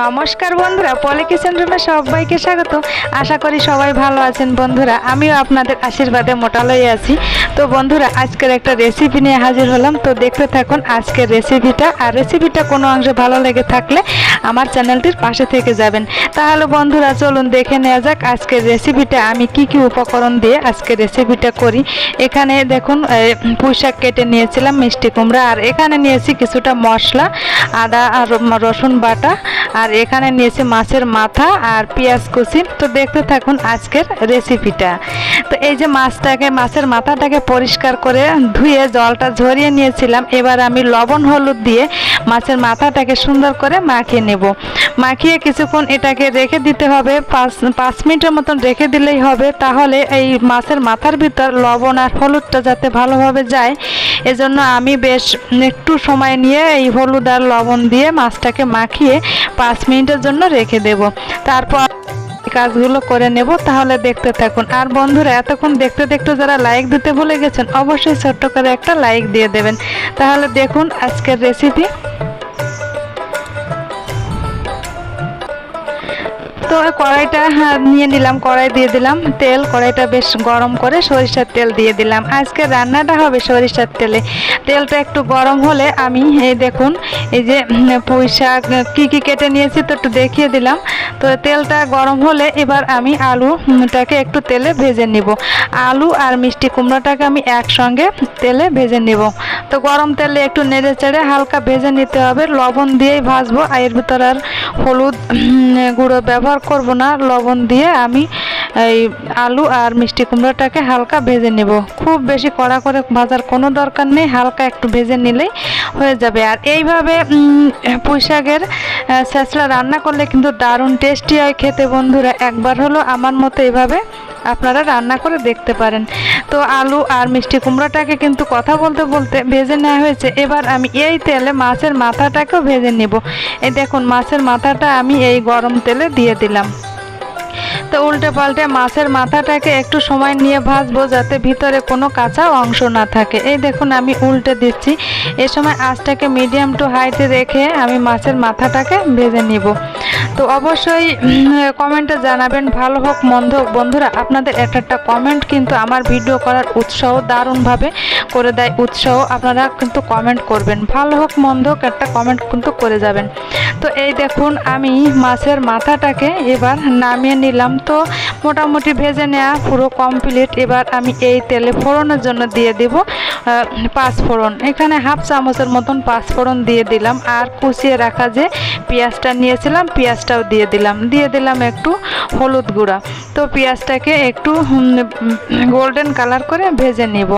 নমস্কার বন্ধুরা পলি কিচেন রুমে সবাইকে স্বাগত। আশা করি সবাই ভালো আছেন বন্ধুরা। আমিও আপনাদের আশীর্বাদে মোটালই আছি। তো বন্ধুরা, আজকের একটা রেসিপি নিয়ে হাজির হলাম। তো দেখতে থাকুন আজকের রেসিপিটা আর রেসিপিটা কোনো অংশে ভালো লেগে থাকলে আমার চ্যানেলটির পাশে থেকে যাবেন। তাহলে বন্ধুরা, চলুন দেখে নেওয়া যাক আজকের রেসিপিটা আমি কি কি উপকরণ দিয়ে আজকে রেসিপিটা করি। এখানে দেখুন পুঁই শাক কেটে নিয়েছিলাম মিষ্টি কুমড়া। আর এখানে নিয়েছি কিছুটা মশলা, আদা আর রসুন বাটা। আর এখানে নিয়েছি মাছের মাথা আর পেঁয়াজ কুচি। তো দেখতে থাকুন আজকের রেসিপিটা তো এই যে মাছটাকে, মাছের মাথাটাকে পরিষ্কার করে ধুয়ে জলটা ঝরিয়ে নিয়েছিলাম। এবার আমি লবণ, হলুদ দিয়ে মাছের মাথাটাকে সুন্দর করে মাখিয়ে নেব। মাখিয়ে কিছুক্ষণ এটাকে রেখে দিতে হবে। পাঁচ পাঁচ মিনিটের মতন রেখে দিলেই হবে। তাহলে এই মাছের মাথার ভিতর লবণ আর হলুদটা যাতে ভালোভাবে যায়। এজন্য আমি বেশ একটু সময় নিয়ে এই হলুদ আর লবণ দিয়ে মাছটাকে মাখিয়ে পাঁচ মিনিটের জন্য রেখে দেব। তারপর কাজগুলো করে নেব। তাহলে দেখতে থাকুন। আর বন্ধুরা, এতক্ষণ দেখতে দেখতে যারা লাইক দিতে ভুলে গেছেন, অবশ্যই ছোট্ট করে একটা লাইক দিয়ে দেবেন। তাহলে দেখুন আজকের রেসিপি তো কড়াইটা হ্যাঁ, নিয়ে নিলাম কড়াই দিয়ে দিলাম তেল কড়াইটা বেশ গরম করে সরিষার তেল দিয়ে দিলাম। আজকে রান্নাটা হবে সরিষার তেলে। তেলটা একটু গরম হলে আমি এই দেখুন এই যে পুঁই শাক কী কী কেটে নিয়েছি তো একটু দেখিয়ে দিলাম। তো তেলটা গরম হলে এবার আমি আলুটাকে একটু তেলে ভেজে নিব। আলু আর মিষ্টি কুমড়োটাকে আমি একসঙ্গে তেলে ভেজে নিব। তো গরম তেলে একটু নেড়ে চেড়ে হালকা ভেজে নিতে হবে। লবণ দিয়েই ভাজবো। আর এর ভিতর আর হলুদ গুঁড়ো ব্যবহার করব না, লবণ দিয়ে আমি এই আলু আর মিষ্টি কুমড়োটাকে হালকা ভেজে নেব। খুব বেশি কড়া করে ভাজার কোনো দরকার নেই, হালকা একটু ভেজে নিলেই হয়ে যাবে। আর এইভাবে পুঁইশাকের ছেঁচড়া রান্না করলে কিন্তু দারুণ টেস্টি হয় খেতে। বন্ধুরা, একবার হলো আমার মতো এভাবে আপনারা রান্না করে দেখতে পারেন। তো আলু আর মিষ্টি কুমড়োটাকে কিন্তু কথা বলতে বলতে ভেজে নেওয়া হয়েছে। এবার আমি এই তেলে মাছের মাথাটাকেও ভেজে নেব। এই দেখুন, মাছের মাথাটা আমি এই গরম তেলে দিয়ে দিলাম। তো উল্টে পাল্টে মাছের মাথাটাকে একটু সময় নিয়ে ভাজবো যাতে ভিতরে কোনো কাঁচা অংশ না থাকে। এই দেখুন, আমি উল্টে দিচ্ছি। এ সময় আঁচটাকে মিডিয়াম টু হাইতে রেখে আমি মাছের মাথাটাকে ভেজে নিব। তো অবশ্যই কমেন্টে জানাবেন, ভালো হোক, মন্দ হোক। বন্ধুরা, আপনাদের একটা একটা কমেন্ট কিন্তু আমার ভিডিও করার উৎসাহ দারুণভাবে করে দেয়। উৎসাহ আপনারা কিন্তু কমেন্ট করবেন। ভালো হোক, মন্দ হোক, একটা কমেন্ট কিন্তু করে যাবেন। তো এই দেখুন, আমি মাছের মাথাটাকে এবার নামিয়ে নিলাম। তো মোটামুটি ভেজে নেওয়া পুরো কমপ্লিট এবার আমি এই তেলে ফোড়নের জন্য দিয়ে দিব পাঁচ ফোড়ন। এখানে হাফ চামচের মতন পাঁচ ফোড়ন দিয়ে দিলাম। আর কুচিয়ে রাখা যে পেঁয়াজটা নিয়েছিলাম পেঁয়াজটাও দিয়ে দিলাম। দিয়ে দিলাম একটু হলুদ গুঁড়া। তো পেঁয়াজটাকে একটু গোল্ডেন কালার করে ভেজে নেব।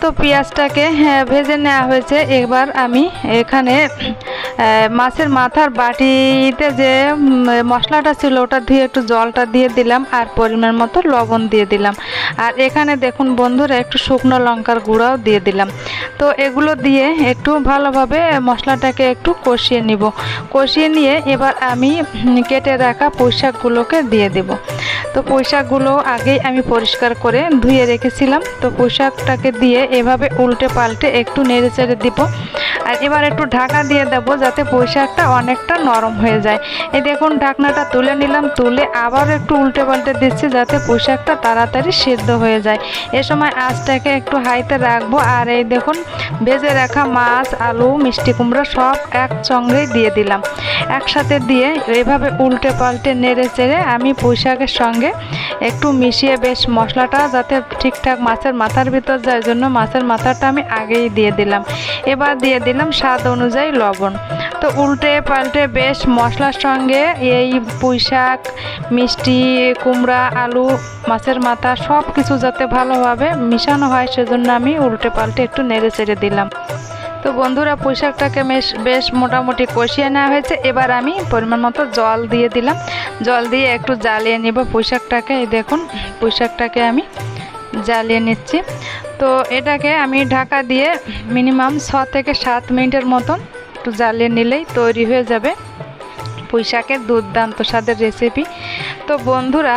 তো পেঁয়াজটাকে হ্যাঁ, ভেজে নেওয়া হয়েছে। এবার আমি এখানে মাছের মাথার বাটিতে যে মশলাটা ছিল, ওটা দিয়ে একটু জলটা দিয়ে দিলাম আর পরিমাণ মতো লবণ দিয়ে দিলাম। আর এখানে দেখুন বন্ধুরা, একটু শুকনো লঙ্কার গুঁড়াও দিয়ে দিলাম। তো এগুলো দিয়ে একটু ভালোভাবে মশলাটাকে একটু কষিয়ে নিব। কষিয়ে নিয়ে এবার আমি কেটে রাখা পোশাকগুলোকে দিয়ে দেব। তো পোশাকগুলো আগেই আমি পরিষ্কার করে ধুয়ে রেখেছিলাম। তো পোশাকটাকে দিয়ে এভাবে উল্টে পাল্টে একটু নেড়ে চেড়ে দিব। আর এবার একটু ঢাকা দিয়ে দেবো যাতে পোশাকটা অনেকটা নরম হয়ে যায়। এই দেখুন, ঢাকনাটা তুলে নিলাম, তুলে আবার একটু উল্টে পাল্টে দিচ্ছি যাতে পোশাকটা তাড়াতাড়ি সেদ্ধ হয়ে যায়। এ সময় আঁচটাকে একটু হাইতে রাখব আর এই দেখুন, ভেজে রাখা মাছ, আলু, মিষ্টি কুমড়ো সব একসঙ্গেই দিয়ে দিলাম। একসাথে দিয়ে এভাবে উল্টে পাল্টে নেড়ে চেড়ে আমি পুঁইশাকের সঙ্গে একটু মিশিয়ে বেশ মশলাটা যাতে ঠিকঠাক মাছের মাথার ভিতর যায় জন্য মাছের মাথাটা আমি আগেই দিয়ে দিলাম। এবার দিয়ে দিলাম স্বাদ অনুযায়ী লবণ। তো উল্টে পাল্টে বেশ মশলার সঙ্গে এই পুঁইশাক, মিষ্টি, কুমড়া, আলু, মাছের মাথা সব কিছু যাতে ভালোভাবে মিশানো হয় সেজন্য আমি উল্টে পাল্টে একটু নেড়ে চেড়ে দিলাম। তো বন্ধুরা পোশাকটাকে বেশ বেশ মোটামুটি কষিয়ে নেওয়া হয়েছে। এবার আমি পরিমাণ মতো জল দিয়ে দিলাম। জল দিয়ে একটু জ্বালিয়ে নিব পোশাকটাকে এই দেখুন পোশাকটাকে আমি জ্বালিয়ে নিচ্ছি। তো এটাকে আমি ঢাকা দিয়ে মিনিমাম ছ থেকে সাত মিনিটের মতন একটু জ্বালিয়ে নিলেই তৈরি হয়ে যাবে পুঁইশাকের দুর্দান্ত স্বাদের রেসিপি তো বন্ধুরা,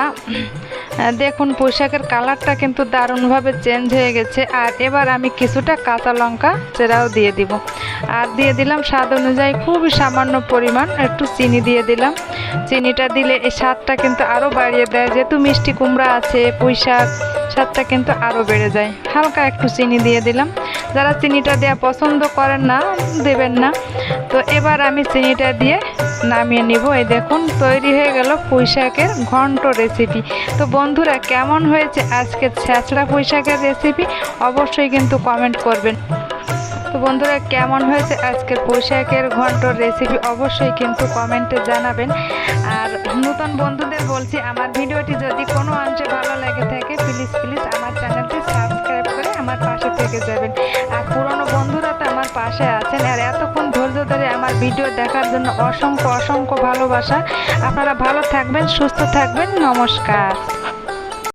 দেখুন পোশাকের কালারটা কিন্তু দারুণভাবে চেঞ্জ হয়ে গেছে। আর এবার আমি কিছুটা কাঁচা লঙ্কা চেরাও দিয়ে দিব। আর দিয়ে দিলাম স্বাদ অনুযায়ী খুবই সামান্য পরিমাণ একটু চিনি দিয়ে দিলাম। চিনিটা দিলে এই স্বাদটা কিন্তু আরও বাড়িয়ে দেয়। যেহেতু মিষ্টি কুমড়া আছে পুঁই শাক স্বাদটা কিন্তু আরও বেড়ে যায়। হালকা একটু চিনি দিয়ে দিলাম। যারা চিনিটা দেওয়া পছন্দ করেন না, দেবেন না। তো এবার আমি চিনিটা দিয়ে নামিয়ে নিব। এই দেখুন, তৈরি হয়ে গেল পুঁই ঘন্ট রেসিপি তো বন্ধুরা, কেমন হয়েছে আজকের ছ্যাঁচড়া পুঁই শাকের রেসিপি অবশ্যই কিন্তু কমেন্ট করবেন। তো বন্ধুরা, কেমন হয়েছে আজকের পোশাকের ঘন্টর রেসিপি অবশ্যই কিন্তু কমেন্টে জানাবেন। আর নতুন বন্ধুদের বলছি, আমার ভিডিওটি যদি কোনো অংশে ভালো লাগে থাকে প্লিজ প্লিজ আমার চ্যানেলটি আমার পাশে থেকে যাবেন। আর পুরনো বন্ধুরা তো আমার পাশে আছেন। আর এতক্ষণ ধৈর্য ধরে আমার ভিডিও দেখার জন্য অসংখ্য অসংখ্য ভালোবাসা। আপনারা ভালো থাকবেন, সুস্থ থাকবেন। নমস্কার।